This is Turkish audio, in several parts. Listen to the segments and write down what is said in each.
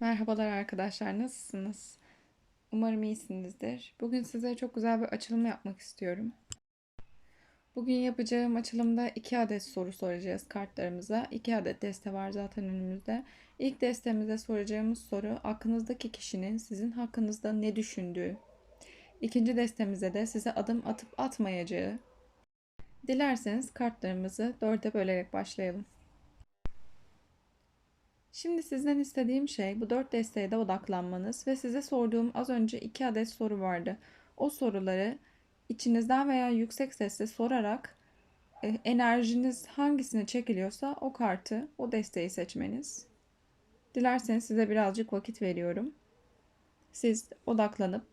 Merhabalar arkadaşlar, nasılsınız? Umarım iyisinizdir. Bugün size çok güzel bir açılım yapmak istiyorum. Bugün yapacağım açılımda iki adet soru soracağız kartlarımıza. İki adet deste var zaten önümüzde. İlk destemize soracağımız soru aklınızdaki kişinin sizin hakkınızda ne düşündüğü. İkinci destemize de size adım atıp atmayacağı. Dilerseniz kartlarımızı dörde bölerek başlayalım. Şimdi sizden istediğim şey bu dört desteğe de odaklanmanız ve size sorduğum az önce iki adet soru vardı. O soruları içinizden veya yüksek sesle sorarak e, enerjiniz hangisine çekiliyorsa o kartı, o desteği seçmeniz. Dilerseniz size birazcık vakit veriyorum. Siz odaklanıp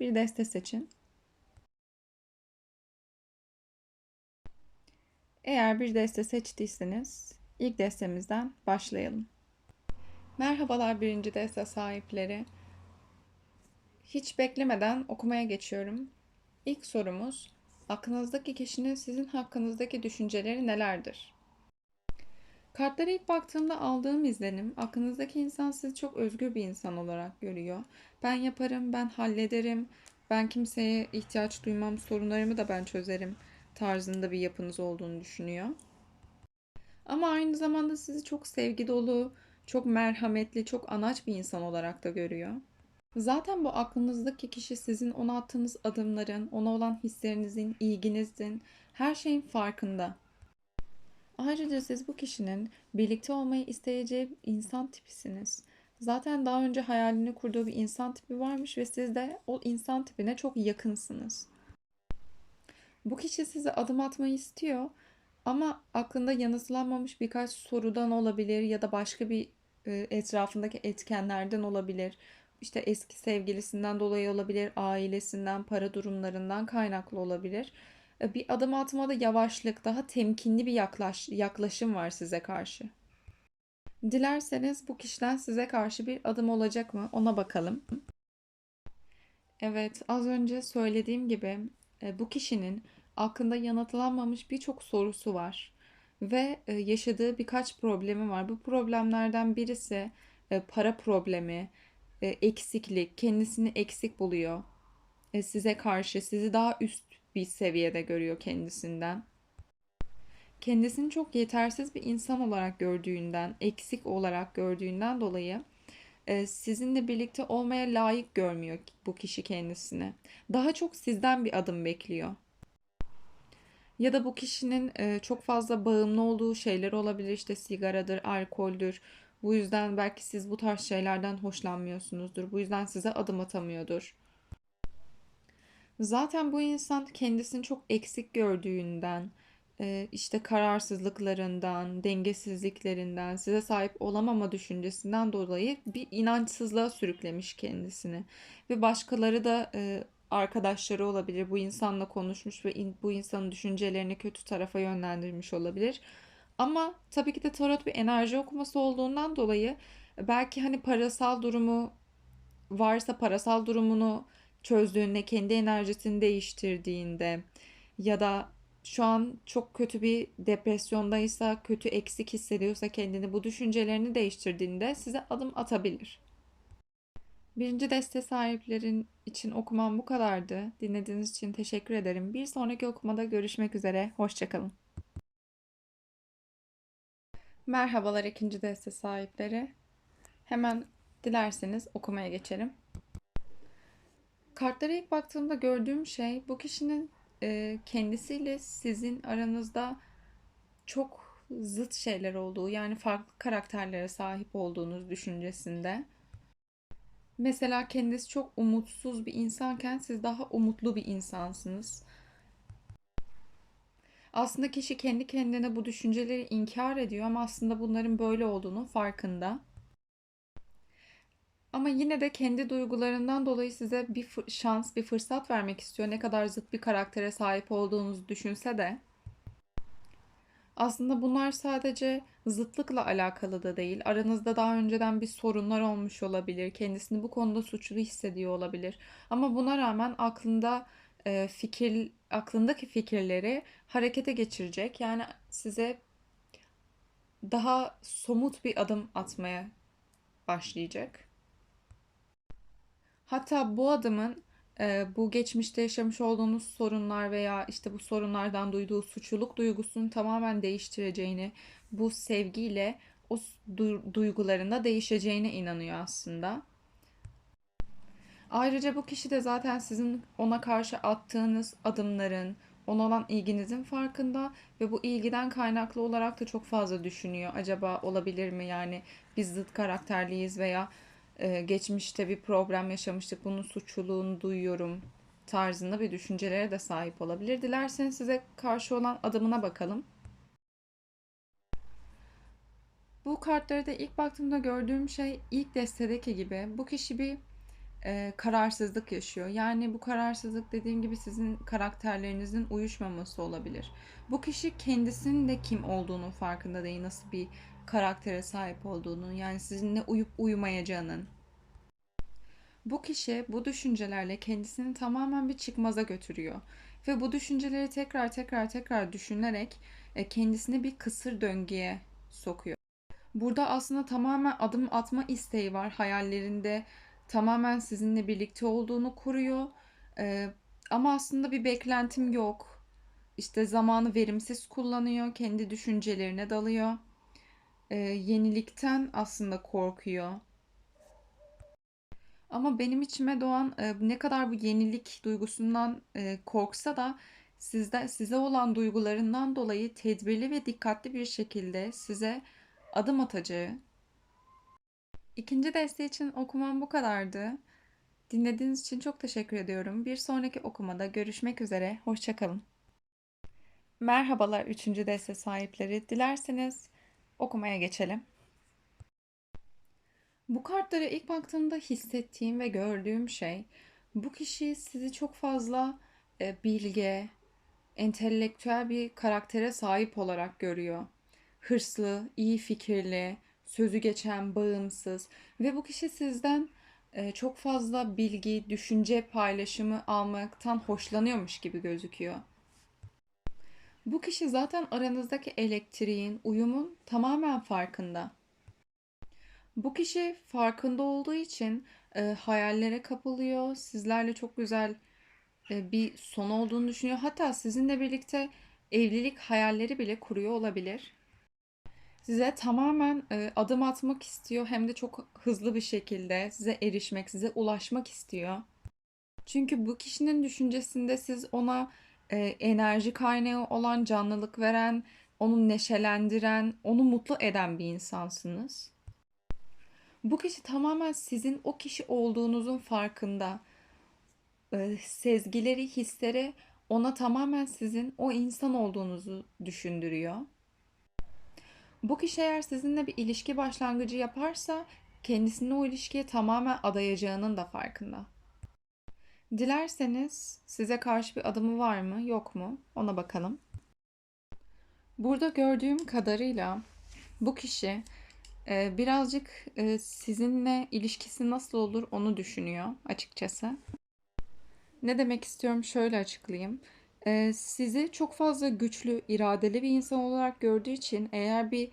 bir deste seçin. Eğer bir deste seçtiyseniz ilk destemizden başlayalım. Merhabalar birinci deste sahipleri. Hiç beklemeden okumaya geçiyorum. İlk sorumuz, aklınızdaki kişinin sizin hakkınızdaki düşünceleri nelerdir? Kartlara ilk baktığımda aldığım izlenim, aklınızdaki insan sizi çok özgür bir insan olarak görüyor. Ben yaparım, ben hallederim, ben kimseye ihtiyaç duymam, sorunlarımı da ben çözerim tarzında bir yapınız olduğunu düşünüyor. Ama aynı zamanda sizi çok sevgi dolu, çok merhametli, çok anaç bir insan olarak da görüyor. Zaten bu aklınızdaki kişi sizin ona attığınız adımların, ona olan hislerinizin, ilginizin, her şeyin farkında. Ayrıca siz bu kişinin birlikte olmayı isteyeceği insan tipisiniz. Zaten daha önce hayalini kurduğu bir insan tipi varmış ve siz de o insan tipine çok yakınsınız. Bu kişi size adım atmayı istiyor ama aklında yanıtlanmamış birkaç sorudan olabilir ya da başka bir etrafındaki etkenlerden olabilir. İşte eski sevgilisinden dolayı olabilir, ailesinden, para durumlarından kaynaklı olabilir. E, bir adım atmada yavaşlık, daha temkinli bir yaklaş, yaklaşım var size karşı. Dilerseniz bu kişiden size karşı bir adım olacak mı? Ona bakalım. Evet, az önce söylediğim gibi e, bu kişinin aklında yanıtlanmamış birçok sorusu var ve e, yaşadığı birkaç problemi var. Bu problemlerden birisi e, para problemi, e, eksiklik, kendisini eksik buluyor. Size karşı sizi daha üst bir seviyede görüyor kendisinden. Kendisini çok yetersiz bir insan olarak gördüğünden, eksik olarak gördüğünden dolayı sizinle birlikte olmaya layık görmüyor bu kişi kendisini. Daha çok sizden bir adım bekliyor. Ya da bu kişinin e, çok fazla bağımlı olduğu şeyler olabilir. İşte sigaradır, alkoldür. Bu yüzden belki siz bu tarz şeylerden hoşlanmıyorsunuzdur. Bu yüzden size adım atamıyordur. Zaten bu insan kendisini çok eksik gördüğünden, e, işte kararsızlıklarından, dengesizliklerinden, size sahip olamama düşüncesinden dolayı bir inançsızlığa sürüklemiş kendisini. Ve başkaları da e, arkadaşları olabilir. Bu insanla konuşmuş ve in, bu insanın düşüncelerini kötü tarafa yönlendirmiş olabilir. Ama tabii ki de tarot bir enerji okuması olduğundan dolayı belki hani parasal durumu varsa parasal durumunu çözdüğünde, kendi enerjisini değiştirdiğinde ya da şu an çok kötü bir depresyondaysa, kötü eksik hissediyorsa kendini bu düşüncelerini değiştirdiğinde size adım atabilir. Birinci deste sahiplerin için okumam bu kadardı. Dinlediğiniz için teşekkür ederim. Bir sonraki okumada görüşmek üzere. Hoşçakalın. Merhabalar ikinci deste sahipleri. Hemen dilerseniz okumaya geçelim. Kartlara ilk baktığımda gördüğüm şey bu kişinin e, kendisiyle sizin aranızda çok zıt şeyler olduğu yani farklı karakterlere sahip olduğunuz düşüncesinde. Mesela kendisi çok umutsuz bir insanken siz daha umutlu bir insansınız. Aslında kişi kendi kendine bu düşünceleri inkar ediyor ama aslında bunların böyle olduğunu farkında. Ama yine de kendi duygularından dolayı size bir şans, bir fırsat vermek istiyor. Ne kadar zıt bir karaktere sahip olduğunuzu düşünse de. Aslında bunlar sadece zıtlıkla alakalı da değil. Aranızda daha önceden bir sorunlar olmuş olabilir. Kendisini bu konuda suçlu hissediyor olabilir. Ama buna rağmen aklında e, fikir aklındaki fikirleri harekete geçirecek. Yani size daha somut bir adım atmaya başlayacak. Hatta bu adımın bu geçmişte yaşamış olduğunuz sorunlar veya işte bu sorunlardan duyduğu suçluluk duygusunu tamamen değiştireceğini, bu sevgiyle o duygularında değişeceğine inanıyor aslında. Ayrıca bu kişi de zaten sizin ona karşı attığınız adımların, ona olan ilginizin farkında ve bu ilgiden kaynaklı olarak da çok fazla düşünüyor. Acaba olabilir mi yani biz zıt karakterliyiz veya e, geçmişte bir problem yaşamıştık bunun suçluluğunu duyuyorum tarzında bir düşüncelere de sahip olabilir. Dilerseniz size karşı olan adımına bakalım. Bu kartları da ilk baktığımda gördüğüm şey ilk destedeki gibi bu kişi bir e, kararsızlık yaşıyor. Yani bu kararsızlık dediğim gibi sizin karakterlerinizin uyuşmaması olabilir. Bu kişi kendisinin de kim olduğunu farkında değil. Nasıl bir karaktere sahip olduğunu yani sizinle uyup uyumayacağının. Bu kişi bu düşüncelerle kendisini tamamen bir çıkmaza götürüyor. Ve bu düşünceleri tekrar tekrar tekrar düşünerek e, kendisini bir kısır döngüye sokuyor. Burada aslında tamamen adım atma isteği var hayallerinde tamamen sizinle birlikte olduğunu kuruyor. Ee, ama aslında bir beklentim yok. İşte zamanı verimsiz kullanıyor, kendi düşüncelerine dalıyor. Ee, yenilikten aslında korkuyor. Ama benim içime doğan e, ne kadar bu yenilik duygusundan e, korksa da sizde size olan duygularından dolayı tedbirli ve dikkatli bir şekilde size adım atacağı, İkinci deste için okumam bu kadardı. Dinlediğiniz için çok teşekkür ediyorum. Bir sonraki okumada görüşmek üzere. Hoşçakalın. Merhabalar üçüncü deste sahipleri. Dilerseniz okumaya geçelim. Bu kartlara ilk baktığımda hissettiğim ve gördüğüm şey bu kişi sizi çok fazla e, bilge, entelektüel bir karaktere sahip olarak görüyor. Hırslı, iyi fikirli, sözü geçen, bağımsız ve bu kişi sizden e, çok fazla bilgi, düşünce paylaşımı almaktan hoşlanıyormuş gibi gözüküyor. Bu kişi zaten aranızdaki elektriğin, uyumun tamamen farkında. Bu kişi farkında olduğu için e, hayallere kapılıyor. Sizlerle çok güzel e, bir son olduğunu düşünüyor. Hatta sizinle birlikte evlilik hayalleri bile kuruyor olabilir size tamamen e, adım atmak istiyor hem de çok hızlı bir şekilde size erişmek, size ulaşmak istiyor. Çünkü bu kişinin düşüncesinde siz ona e, enerji kaynağı olan, canlılık veren, onu neşelendiren, onu mutlu eden bir insansınız. Bu kişi tamamen sizin o kişi olduğunuzun farkında. E, sezgileri, hisleri ona tamamen sizin o insan olduğunuzu düşündürüyor. Bu kişi eğer sizinle bir ilişki başlangıcı yaparsa kendisini o ilişkiye tamamen adayacağının da farkında. Dilerseniz size karşı bir adımı var mı yok mu ona bakalım. Burada gördüğüm kadarıyla bu kişi e, birazcık e, sizinle ilişkisi nasıl olur onu düşünüyor açıkçası. Ne demek istiyorum şöyle açıklayayım. Ee, sizi çok fazla güçlü, iradeli bir insan olarak gördüğü için eğer bir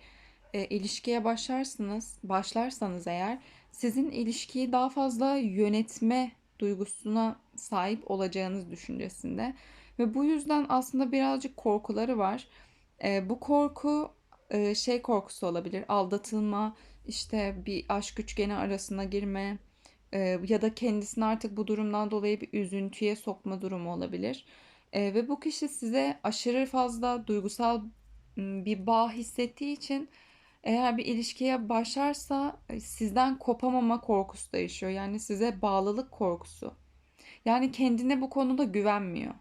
e, ilişkiye başlarsınız, başlarsanız eğer sizin ilişkiyi daha fazla yönetme duygusuna sahip olacağınız düşüncesinde ve bu yüzden aslında birazcık korkuları var. E, bu korku e, şey korkusu olabilir, aldatılma, işte bir aşk üçgeni arasına girme e, ya da kendisini artık bu durumdan dolayı bir üzüntüye sokma durumu olabilir. E, ve bu kişi size aşırı fazla duygusal bir bağ hissettiği için eğer bir ilişkiye başlarsa e, sizden kopamama korkusu da yaşıyor. Yani size bağlılık korkusu. Yani kendine bu konuda güvenmiyor.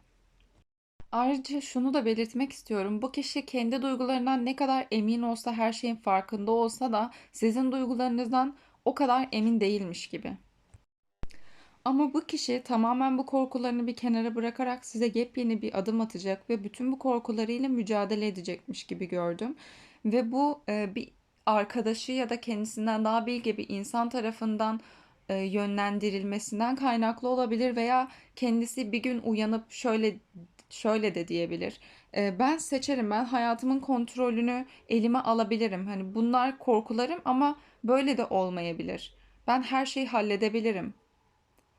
Ayrıca şunu da belirtmek istiyorum. Bu kişi kendi duygularından ne kadar emin olsa, her şeyin farkında olsa da sizin duygularınızdan o kadar emin değilmiş gibi. Ama bu kişi tamamen bu korkularını bir kenara bırakarak size yepyeni bir adım atacak ve bütün bu korkularıyla mücadele edecekmiş gibi gördüm. Ve bu e, bir arkadaşı ya da kendisinden daha bilge bir insan tarafından e, yönlendirilmesinden kaynaklı olabilir veya kendisi bir gün uyanıp şöyle şöyle de diyebilir. E, ben seçerim, ben hayatımın kontrolünü elime alabilirim. Hani bunlar korkularım ama böyle de olmayabilir. Ben her şeyi halledebilirim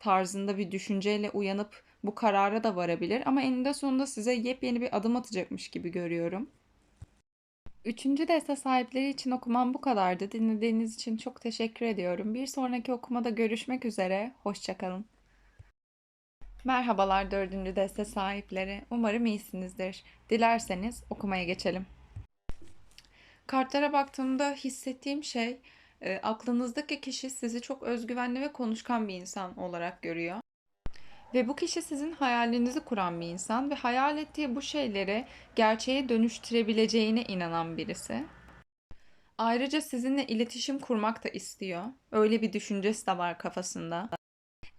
tarzında bir düşünceyle uyanıp bu karara da varabilir ama eninde sonunda size yepyeni bir adım atacakmış gibi görüyorum. Üçüncü deste sahipleri için okumam bu kadardı. Dinlediğiniz için çok teşekkür ediyorum. Bir sonraki okumada görüşmek üzere. Hoşçakalın. Merhabalar dördüncü deste sahipleri. Umarım iyisinizdir. Dilerseniz okumaya geçelim. Kartlara baktığımda hissettiğim şey e, aklınızdaki kişi sizi çok özgüvenli ve konuşkan bir insan olarak görüyor. Ve bu kişi sizin hayalinizi kuran bir insan ve hayal ettiği bu şeyleri gerçeğe dönüştürebileceğine inanan birisi. Ayrıca sizinle iletişim kurmak da istiyor. Öyle bir düşüncesi de var kafasında.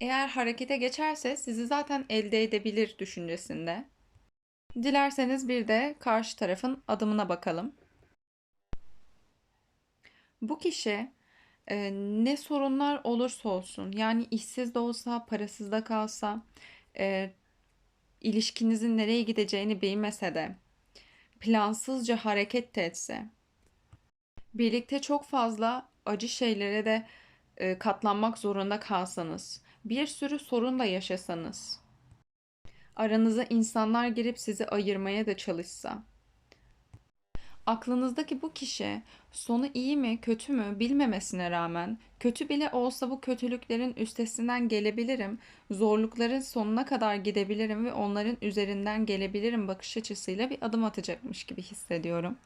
Eğer harekete geçerse sizi zaten elde edebilir düşüncesinde. Dilerseniz bir de karşı tarafın adımına bakalım. Bu kişi e, ne sorunlar olursa olsun yani işsiz de olsa parasız da kalsa e, ilişkinizin nereye gideceğini bilmese de plansızca hareket de etse birlikte çok fazla acı şeylere de e, katlanmak zorunda kalsanız bir sürü sorun da yaşasanız aranıza insanlar girip sizi ayırmaya da çalışsa Aklınızdaki bu kişi sonu iyi mi kötü mü bilmemesine rağmen kötü bile olsa bu kötülüklerin üstesinden gelebilirim, zorlukların sonuna kadar gidebilirim ve onların üzerinden gelebilirim bakış açısıyla bir adım atacakmış gibi hissediyorum.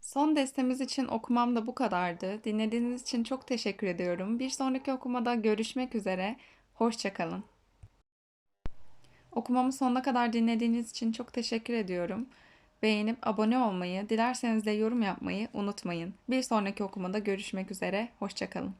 Son destemiz için okumam da bu kadardı. Dinlediğiniz için çok teşekkür ediyorum. Bir sonraki okumada görüşmek üzere. Hoşçakalın. Okumamı sonuna kadar dinlediğiniz için çok teşekkür ediyorum. Beğenip abone olmayı, dilerseniz de yorum yapmayı unutmayın. Bir sonraki okumada görüşmek üzere, hoşçakalın.